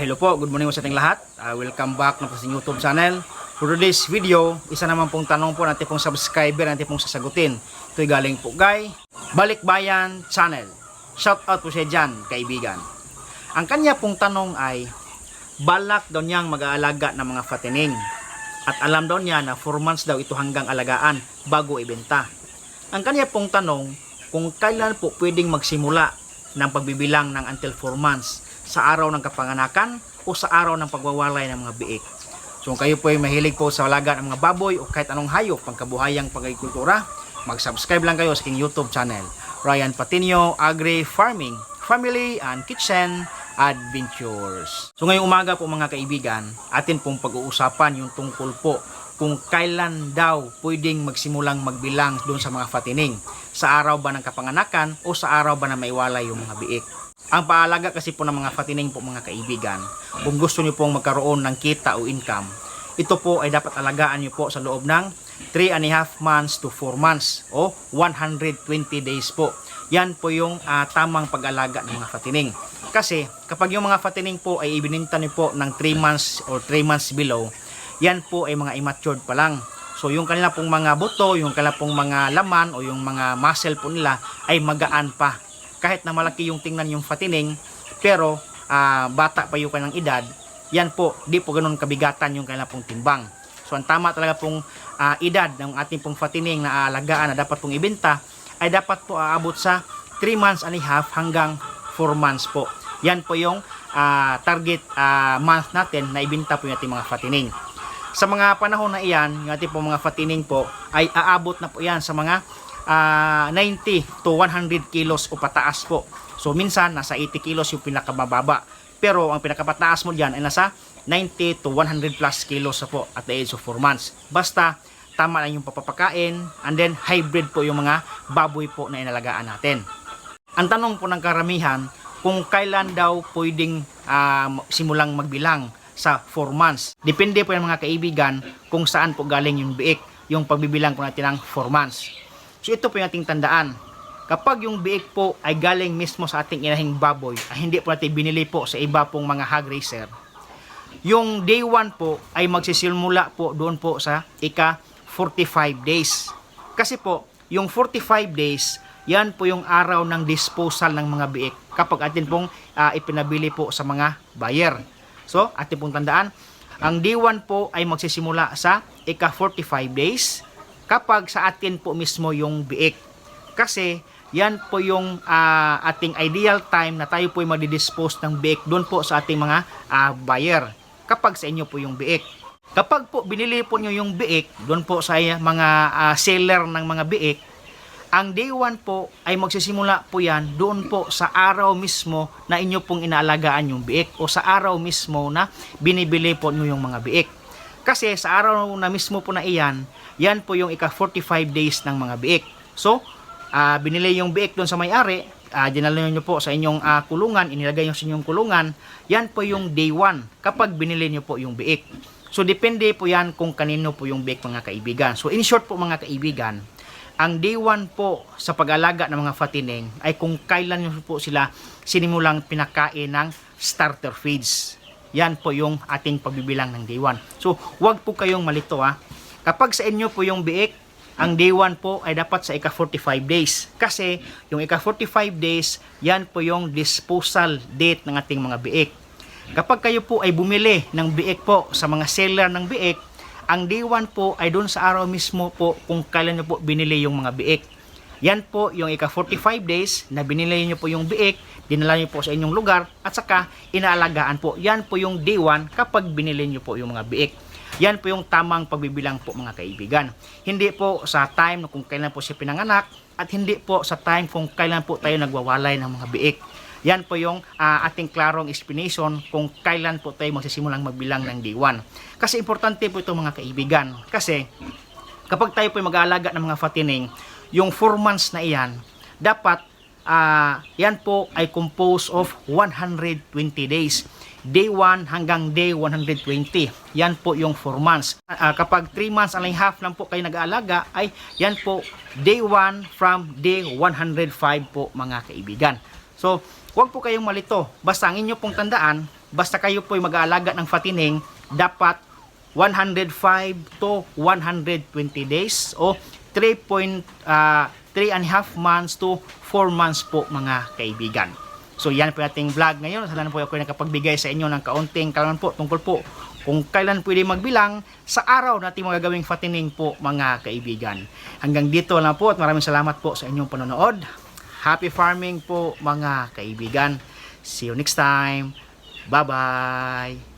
hello po, good morning po sa ating lahat. Ah, welcome back na po sa YouTube channel. For today's video, isa naman pong tanong po natin pong subscriber natin pong sasagutin. Ito'y galing po kay Balikbayan Channel. Shout out po siya dyan, kaibigan. Ang kanya pong tanong ay, balak daw niyang mag-aalaga ng mga fatining. At alam daw niya na 4 months daw ito hanggang alagaan bago ibenta. Ang kanya pong tanong, kung kailan po pwedeng magsimula ng pagbibilang ng until 4 months sa araw ng kapanganakan o sa araw ng pagwawalay ng mga biik. So kung kayo po ay mahilig po sa alaga ng mga baboy o kahit anong hayop pangkabuhayang pag-agrikultura, mag-subscribe lang kayo sa aking YouTube channel. Ryan Patinio Agri Farming, Family and Kitchen Adventures. So ngayong umaga po mga kaibigan, atin pong pag-uusapan yung tungkol po kung kailan daw pwedeng magsimulang magbilang doon sa mga fatining. Sa araw ba ng kapanganakan o sa araw ba na maiwalay yung mga biik. Ang paalaga kasi po ng mga fatining po mga kaibigan, kung gusto niyo pong magkaroon ng kita o income, ito po ay dapat alagaan niyo po sa loob ng 3 and a half months to 4 months o 120 days po. Yan po yung ah, tamang pag-alaga ng mga fatining. Kasi kapag yung mga fatining po ay ibininta niyo po ng 3 months or 3 months below, yan po ay mga immatured pa lang. So yung kanila pong mga buto, yung kanila pong mga laman o yung mga muscle po nila ay magaan pa. Kahit na malaki yung tingnan yung fatining, pero ah, bata pa yung kanilang edad, yan po, di po ganun kabigatan yung kanilang pong timbang. So ang tama talaga pong ah, edad ng ating pong fatining na aalagaan na dapat pong ibenta ay dapat po aabot sa 3 months and a half hanggang 4 months po. Yan po yung ah, target ah, month natin na ibenta po yung ating mga fatining. Sa mga panahon na iyan, yung ating pong mga fatining po ay aabot na po yan sa mga ah, 90 to 100 kilos o pataas po. So minsan nasa 80 kilos yung pinakamababa. Pero ang pinakapataas mo diyan ay nasa 90 to 100 plus kilos po at the age of 4 months. Basta tama lang yung papapakain and then hybrid po yung mga baboy po na inalagaan natin. Ang tanong po ng karamihan kung kailan daw pwedeng ah, simulang magbilang sa 4 months. Depende po yung mga kaibigan kung saan po galing yung biik, yung pagbibilang po natin ng 4 months. So ito po yung ating tandaan. Kapag yung biik po ay galing mismo sa ating inahing baboy, ay hindi po natin binili po sa iba pong mga hog racer, yung day 1 po ay magsisimula po doon po sa ika 45 days. Kasi po, yung 45 days, yan po yung araw ng disposal ng mga biik kapag atin pong ah, ipinabili po sa mga buyer. So, atin pong tandaan, ang day 1 po ay magsisimula sa ika 45 days kapag sa atin po mismo yung biik. Kasi yan po yung ah, ating ideal time na tayo po ay magdi-dispose ng biik doon po sa ating mga ah, buyer kapag sa inyo po yung biik. Kapag po binili po nyo yung biik, doon po sa mga ah, seller ng mga biik, ang day 1 po ay magsisimula po yan doon po sa araw mismo na inyo pong inaalagaan yung biik o sa araw mismo na binibili po nyo yung mga biik. Kasi sa araw na mismo po na iyan, yan po yung ika 45 days ng mga biik. So, ah, binili yung biik doon sa may-ari, uh, dinala nyo po sa inyong ah, kulungan, inilagay nyo sa inyong kulungan, yan po yung day 1 kapag binili nyo po yung biik. So, depende po yan kung kanino po yung biik mga kaibigan. So, in short po mga kaibigan, ang day 1 po sa pag-alaga ng mga fatining ay kung kailan nyo po sila sinimulang pinakain ng starter feeds. Yan po yung ating pagbibilang ng day 1. So, wag po kayong malito ha. Kapag sa inyo po yung biik, ang day 1 po ay dapat sa ika 45 days. Kasi yung ika 45 days, yan po yung disposal date ng ating mga biik. Kapag kayo po ay bumili ng biik po sa mga seller ng biik, ang day 1 po ay doon sa araw mismo po kung kailan nyo po binili yung mga biik. Yan po yung ika 45 days na binili nyo po yung biik, dinala nyo po sa inyong lugar at saka inaalagaan po. Yan po yung day 1 kapag binili nyo po yung mga biik. Yan po yung tamang pagbibilang po mga kaibigan. Hindi po sa time kung kailan po siya pinanganak at hindi po sa time kung kailan po tayo nagwawalay ng mga biik. Yan po yung ah, ating klarong explanation kung kailan po tayo magsisimulang magbilang ng day 1. Kasi importante po ito mga kaibigan. Kasi kapag tayo po mag-aalaga ng mga fatining, yung 4 months na iyan, dapat ah, yan po ay composed of 120 days. Day 1 hanggang day 120. Yan po yung 4 months. Ah, kapag 3 months and a half lang po kayo nag-aalaga, ay yan po day 1 from day 105 po mga kaibigan. So, huwag po kayong malito. Basta ang inyo pong tandaan, basta kayo po mag-aalaga ng fattening, dapat 105 to 120 days o 3. ah, 3 and half months to 4 months po mga kaibigan. So yan po ating vlog ngayon. Sana po ako nakapagbigay sa inyo ng kaunting kalaman po tungkol po kung kailan pwede magbilang sa araw natin mga gawing fattening po mga kaibigan. Hanggang dito lang po at maraming salamat po sa inyong panonood. Happy farming po mga kaibigan. See you next time. Bye-bye.